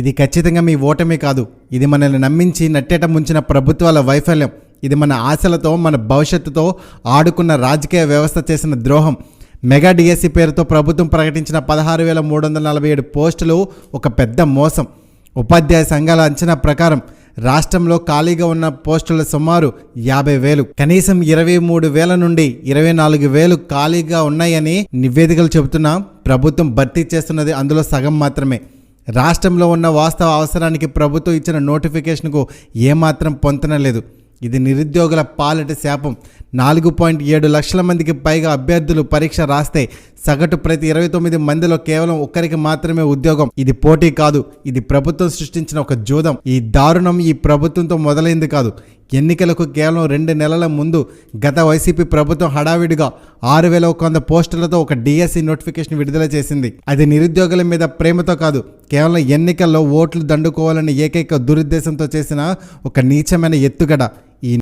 ఇది ఖచ్చితంగా మీ ఓటమి కాదు. ఇది మనల్ని నమ్మించి నట్టేట ముంచిన ప్రభుత్వాల వైఫల్యం. ఇది మన ఆశలతో మన భవిష్యత్తుతో ఆడుకున్న రాజకీయ వ్యవస్థ చేసిన ద్రోహం. మెగా డిఎస్సి పేరుతో ప్రభుత్వం ప్రకటించిన పదహారు వేల మూడు వందల నలభై ఏడు పోస్టులు ఒక పెద్ద మోసం. ఉపాధ్యాయ సంఘాల అంచనా ప్రకారం రాష్ట్రంలో ఖాళీగా ఉన్న పోస్టుల సుమారు యాభై వేలు. కనీసం ఇరవై మూడు వేల నుండి ఇరవై నాలుగు వేలు ఖాళీగా ఉన్నాయని నివేదికలు చెబుతున్నా ప్రభుత్వం భర్తీ చేస్తున్నది అందులో సగం మాత్రమే. రాష్ట్రంలో ఉన్న వాస్తవ అవసరానికి ప్రభుత్వం ఇచ్చిన నోటిఫికేషన్కు ఏమాత్రం పొంతనలేదు ఇది నిరుద్యోగుల పాలట శాపం. నాలుగు పాయింట్ ఏడు లక్షల మందికి పైగా అభ్యర్థులు పరీక్ష రాస్తే సగటు ప్రతి ఇరవై తొమ్మిది మందిలో కేవలం ఒక్కరికి మాత్రమే ఉద్యోగం. ఇది పోటీ కాదు ఇది ప్రభుత్వం సృష్టించిన ఒక జూదం. ఈ దారుణం ఈ ప్రభుత్వంతో మొదలైంది కాదు. ఎన్నికలకు కేవలం రెండు నెలల ముందు గత వైసీపీ ప్రభుత్వం హడావిడిగా ఆరు వేల ఒక వంద పోస్టులతో ఒక డిఎస్సి నోటిఫికేషన్ విడుదల చేసింది. అది నిరుద్యోగుల మీద ప్రేమతో కాదు కేవలం ఎన్నికల్లో ఓట్లు దండుకోవాలనే ఏకైక దురుద్దేశంతో చేసిన ఒక నీచమైన ఎత్తుగడ.